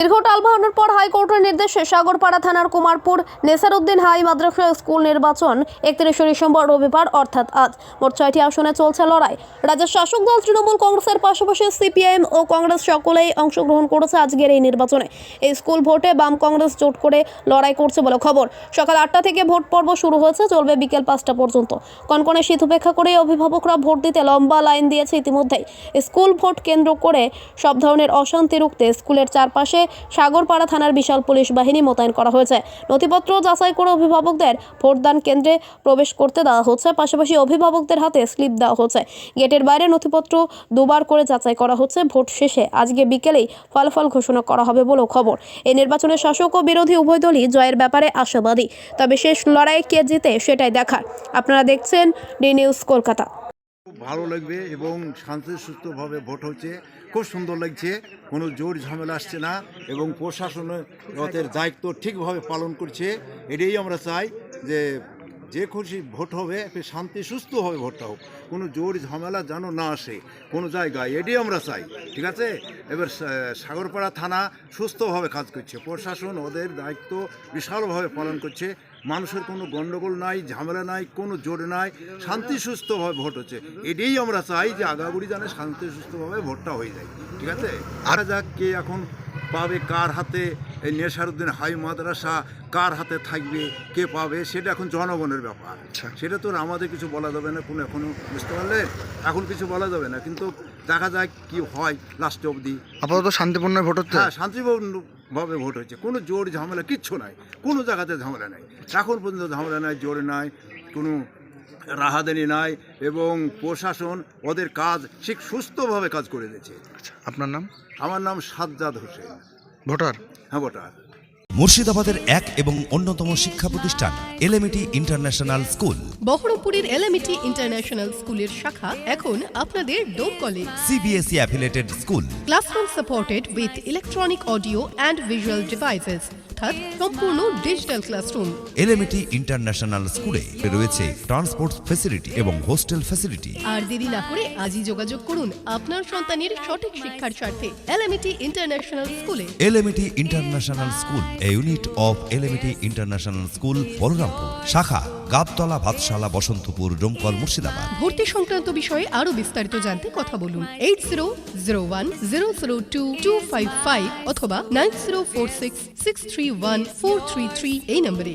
দীর্ঘ টালবাহানোর পর হাইকোর্টের নির্দেশে সাগরপাড়া থানার কুমারপুর নেসারউদ্দিন হাই মাদ্রাসা স্কুল নির্বাচন একত্রিশে ডিসেম্বর রবিবার, অর্থাৎ আজ। মোট ছয়টি আসনে চলছে লড়াই। রাজ্যের শাসক দল তৃণমূল কংগ্রেসের পাশাপাশি সিপিআইএম ও কংগ্রেস সকলেই অংশগ্রহণ করেছে আজকের এই নির্বাচনে। এই স্কুল ভোটে বাম কংগ্রেস জোট করে লড়াই করছে বলে খবর। সকাল আটটা থেকে ভোট পর্ব শুরু হয়েছে, চলবে বিকেল পাঁচটা পর্যন্ত। কনকনে শীত উপেক্ষা করে অভিভাবকরা ভোট দিতে লম্বা লাইন দিয়েছে ইতিমধ্যেই। স্কুল ভোট কেন্দ্র করে সব ধরনের অশান্তি রুখতে স্কুলের চারপাশে সাগরপাড়া থানার বিশাল পুলিশ বাহিনী মোতায়েন করা হয়েছে। নথিপত্র যাচাই করে অভিভাবকদের ভোটদান কেন্দ্রে প্রবেশ করতে দেওয়া হচ্ছে। পাশাপাশি অভিভাবকদের হাতে স্লিপ দেওয়া হচ্ছে। গেটের বাইরে নথিপত্র দুবার করে যাচাই করা হচ্ছে। ভোট শেষে আজকে বিকেলেই ফলাফল ঘোষণা করা হবে বলেও খবর। এই নির্বাচনে শাসক ও বিরোধী উভয় দলই জয়ের ব্যাপারে আশাবাদী। তবে শেষ লড়াইয়ে কে জিতে সেটাই দেখার। আপনারা দেখছেন ডি নিউজ কলকাতা। ভালো লাগবে এবং শান্তি সুস্থভাবে ভোট হচ্ছে। খুব সুন্দর লাগছে, কোনো জোর ঝামেলা আসছে না এবং প্রশাসনের দায়িত্ব ঠিকভাবে পালন করছে। এটাই আমরা চাই যে যে খুশি ভোট হবে একটু শান্তি সুস্থভাবে ভোটটা হোক। কোনো জোর ঝামেলা যেন না আসে, কোনো জায়গায়। এটাই আমরা চাই, ঠিক আছে? এবার সাগরপাড়া থানা সুস্থভাবে কাজ করছে। প্রশাসন ওদের দায়িত্ব বিশালভাবে পালন করছে। মানুষের কোনো গণ্ডগোল নাই, ঝামেলা নাই, কোনো জোর নাই। শান্তি, সুস্থভাবে ভোট হচ্ছে। এটাই আমরা চাই যে আগাগুড়ি জানে শান্তি, সুস্থভাবে ভোটটা হয়ে যায়, ঠিক আছে? আর যাক কে এখন পাবে, কার হাতে এই নেশারুদ্দিন হাই মাদ্রাসা কার হাতে থাকবে কে পাবে সেটা এখন জনগণের ব্যাপার। সেটা তো আমাদের কিছু বলা যাবে না কোনো এখনও বুঝতে পারলে? এখন কিছু বলা যাবে না কিন্তু দেখা যায় কি হয় লাস্ট অবধি। আপাতত শান্তিপূর্ণ ভোট হচ্ছে? হ্যাঁ শান্তিপূর্ণভাবে ভোট হচ্ছে কোনো জোর ঝামেলা কিচ্ছু নাই। কোনো জায়গাতে ঝামেলা নাই। এখন পর্যন্ত ঝামেলা নাই জোর নাই কোনো রাহাদানি নাই এবং প্রশাসন ওদের কাজ ঠিক সুস্থভাবে কাজ করে দিয়েছে। আচ্ছা, আপনার নাম? আমার নাম সাজ্জাদ হোসেন। ভোটার? হ্যাঁ ভোটার মুর্শিদাবাদের এক এবং অন্যতম শিক্ষা প্রতিষ্ঠান এলএমইটি ইন্টারন্যাশনাল স্কুল। বহরমপুরের এলএমইটি ইন্টারন্যাশনাল স্কুলের শাখা এখন আপনাদের ডোমকলে CBSE affiliated school. Classroom supported with electronic audio and visual devices. অর্থাৎ সম্পূর্ণ ডিজিটাল ক্লাসরুম এলএমটি ইন্টারন্যাশনাল স্কুলে রয়েছে ট্রান্সপোর্ট ফ্যাসিলিটি এবং হোস্টেল ফ্যাসিলিটি আর দেরি না করে আজই যোগাযোগ করুন আপনার সন্তানের সঠিক শিক্ষার স্বার্থে এলএমটি ইন্টারন্যাশনাল স্কুলে। LMT international school a unit of LMT international school Balrampur শাখা গাবতলা, ভাতশালা, বসন্তপুর ডোমকল মুর্শিদাবাদ। ভর্তি সংক্রান্ত বিষয়ে আরও বিস্তারিত জানতে কথা বলুন। Eight zero zero one zero zero two two five five অথবা nine zero four six six three one four three three এই নম্বরে।